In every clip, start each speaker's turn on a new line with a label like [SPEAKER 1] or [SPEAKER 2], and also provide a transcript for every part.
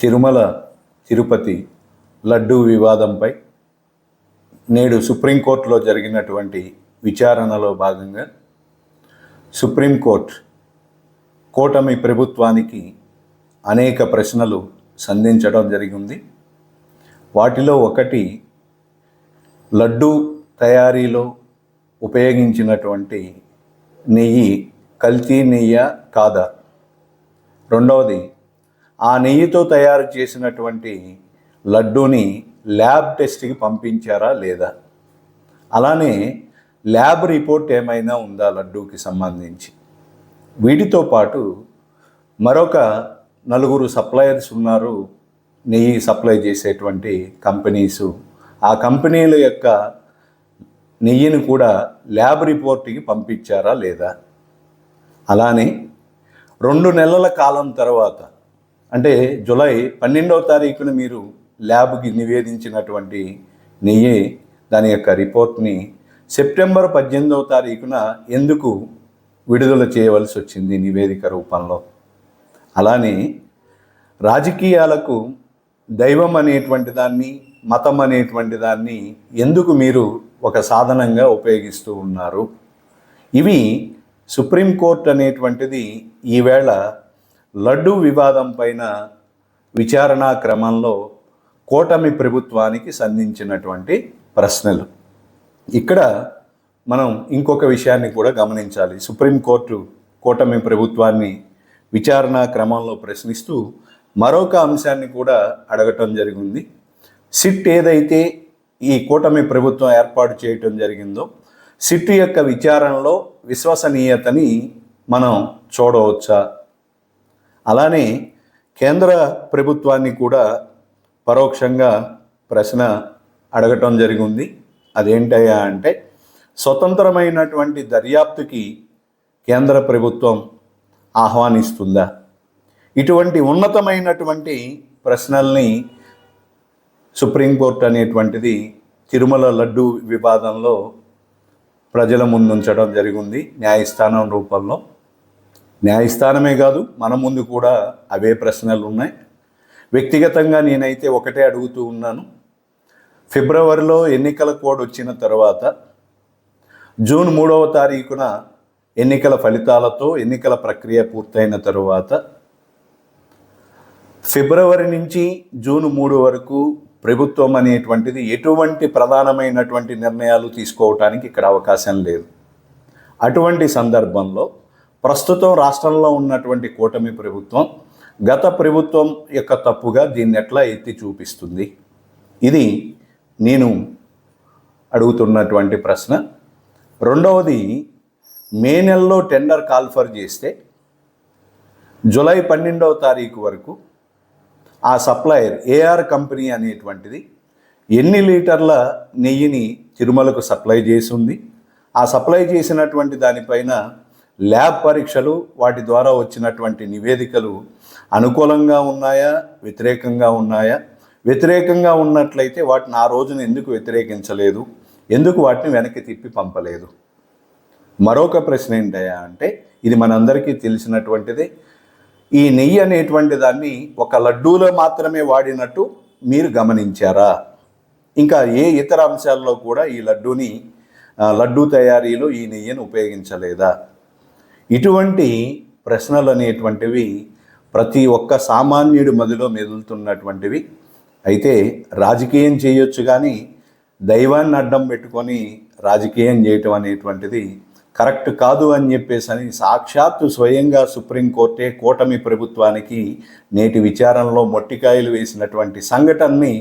[SPEAKER 1] తిరుమల తిరుపతి లడ్డూ వివాదంపై నేడు సుప్రీంకోర్టులో జరిగినటువంటి విచారణలో భాగంగా సుప్రీంకోర్టు కూటమి ప్రభుత్వానికి అనేక ప్రశ్నలు సంధించడం జరిగింది. వాటిలో ఒకటి లడ్డూ తయారీలో ఉపయోగించినటువంటి నెయ్యి కల్తీ నెయ్య కాదా? రెండవది ఆ నెయ్యితో తయారు చేసినటువంటి లడ్డూని ల్యాబ్ టెస్ట్కి పంపించారా లేదా? అలానే ల్యాబ్ రిపోర్ట్ ఏమైనా ఉందా లడ్డూకి సంబంధించి? వీటితో పాటు మరొక నలుగురు సప్లయర్స్ ఉన్నారు నెయ్యి సప్లై చేసేటువంటి కంపెనీసు. ఆ కంపెనీల యొక్క నెయ్యిని కూడా ల్యాబ్ రిపోర్ట్కి పంపించారా లేదా? అలానే రెండు నెలల కాలం తర్వాత అంటే జూలై పన్నెండవ తారీఖున మీరు ల్యాబ్కి నివేదించినటువంటి నెయ్యి దాని యొక్క రిపోర్ట్ని సెప్టెంబర్ పద్దెనిమిదవ తారీఖున ఎందుకు విడుదల చేయవలసి వచ్చింది నివేదిక రూపంలో? అలానే రాజకీయాలకు దైవం అనేటువంటి దాన్ని మతం అనేటువంటి దాన్ని ఎందుకు మీరు ఒక సాధనంగా ఉపయోగిస్తూ ఉన్నారు? ఇవి సుప్రీంకోర్టు అనేటువంటిది ఈవేళ లడ్డు వివాదం పైన విచారణా క్రమంలో కూటమి ప్రభుత్వానికి సంధించినటువంటి ప్రశ్నలు. ఇక్కడ మనం ఇంకొక విషయాన్ని కూడా గమనించాలి. సుప్రీంకోర్టు కూటమి ప్రభుత్వాన్ని విచారణా క్రమంలో ప్రశ్నిస్తూ మరొక అంశాన్ని కూడా అడగటం జరిగింది. సిట్ ఏదైతే ఈ కూటమి ప్రభుత్వం ఏర్పాటు చేయటం జరిగిందో సిట్ యొక్క విచారణలో విశ్వసనీయతని మనం చూడవచ్చా? అలానే కేంద్ర ప్రభుత్వాన్ని కూడా పరోక్షంగా ప్రశ్న అడగటం జరిగింది. అదేంటయ్యా అంటే స్వతంత్రమైనటువంటి దర్యాప్తుకి కేంద్ర ప్రభుత్వం ఆహ్వానిస్తుందా? ఇటువంటి ఉన్నతమైనటువంటి ప్రశ్నల్ని సుప్రీంకోర్టు అనేటువంటిది తిరుమల లడ్డు వివాదంలో ప్రజల ముందుంచడం జరిగింది న్యాయస్థానం రూపంలో. న్యాయస్థానమే కాదు మన ముందు కూడా అవే ప్రశ్నలు ఉన్నాయి. వ్యక్తిగతంగా నేనైతే ఒకటే అడుగుతూ ఉన్నాను. ఫిబ్రవరిలో ఎన్నికల కోడ్ వచ్చిన తర్వాత జూన్ మూడవ తారీఖున ఎన్నికల ఫలితాలతో ఎన్నికల ప్రక్రియ పూర్తయిన తరువాత ఫిబ్రవరి నుంచి జూన్ మూడు వరకు ప్రభుత్వం అనేటువంటిది ఎటువంటి ప్రధానమైనటువంటి నిర్ణయాలు తీసుకోవటానికి ఇక్కడ అవకాశం లేదు. అటువంటి సందర్భంలో ప్రస్తుతం రాష్ట్రంలో ఉన్నటువంటి కూటమి ప్రభుత్వం గత ప్రభుత్వం యొక్క తప్పుగా దీన్ని ఎట్లా ఎత్తి చూపిస్తుంది? ఇది నేను అడుగుతున్నటువంటి ప్రశ్న. రెండవది మే నెలలో టెండర్ కాల్ఫర్ చేస్తే జూలై పన్నెండవ తారీఖు వరకు ఆ సప్లయర్ ఏఆర్ కంపెనీ అనేటువంటిది ఎన్ని లీటర్ల నెయ్యిని తిరుమలకు సప్లై చేసి ఉంది ఆ సప్లై చేసినటువంటి దానిపైన ల్యాబ్ పరీక్షలు వాటి ద్వారా వచ్చినటువంటి నివేదికలు అనుకూలంగా ఉన్నాయా? వ్యతిరేకంగా ఉన్నాయా? వ్యతిరేకంగా ఉన్నట్లయితే వాటిని ఆ రోజున ఎందుకు వ్యతిరేకించలేదు? ఎందుకు వాటిని వెనక్కి తిప్పి పంపలేదు? మరొక ప్రశ్న ఏంటయ్యా అంటే ఇది మనందరికీ తెలిసినటువంటిది. ఈ నెయ్యి అనేటువంటి దాన్ని ఒక లడ్డూలో మాత్రమే వాడినట్టు మీరు గమనించారా? ఇంకా ఏ ఇతర అంశాల్లో కూడా ఈ లడ్డూని లడ్డూ తయారీలో ఈ నెయ్యిని ఉపయోగించలేదా? ఇటువంటి ప్రశ్నలు అనేటువంటివి ప్రతి ఒక్క సామాన్యుడి మదిలో మెదులుతున్నటువంటివి. అయితే రాజకీయం చేయొచ్చు కానీ దైవాన్ని అడ్డం పెట్టుకొని రాజకీయం చేయటం అనేటువంటిది కరెక్ట్ కాదు అని చెప్పేసి అని సాక్షాత్తు స్వయంగా సుప్రీంకోర్టే కూటమి ప్రభుత్వానికి నేటి విచారణలో మొట్టికాయలు వేసినటువంటి సంఘటనని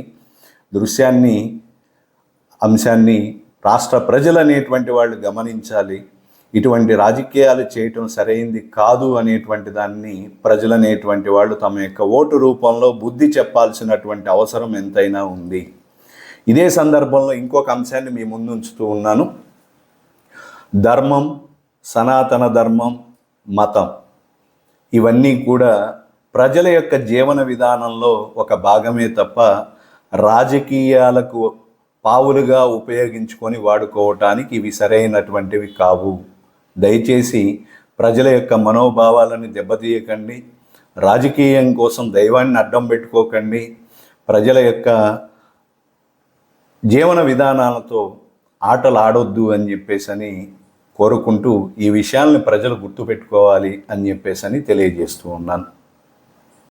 [SPEAKER 1] దృశ్యాన్ని అంశాన్ని రాష్ట్ర ప్రజలు అనేటువంటి వాళ్ళు గమనించాలి. ఇటువంటి రాజకీయాలు చేయటం సరైంది కాదు అనేటువంటి దాన్ని ప్రజలు అనేటువంటి వాళ్ళు తమ యొక్క ఓటు రూపంలో బుద్ధి చెప్పాల్సినటువంటి అవసరం ఎంతైనా ఉంది. ఇదే సందర్భంలో ఇంకొక అంశాన్ని మీ ముందు ఉంచుతూ ఉన్నాను. ధర్మం సనాతన ధర్మం మతం ఇవన్నీ కూడా ప్రజల యొక్క జీవన విధానంలో ఒక భాగమే తప్ప రాజకీయాలకు పావులుగా ఉపయోగించుకొని వాడుకోవటానికి ఇవి సరైనటువంటివి కావు. దయచేసి ప్రజల యొక్క మనోభావాలను దెబ్బతీయకండి. రాజకీయం కోసం దైవాన్ని అడ్డం పెట్టుకోకండి. ప్రజల యొక్క జీవన విధానాలతో ఆటలు ఆడొద్దు అని చెప్పేసి అని కోరుకుంటూ ఈ విషయాల్ని ప్రజలు గుర్తుపెట్టుకోవాలి అని చెప్పేసి అని తెలియజేస్తూ ఉన్నాను.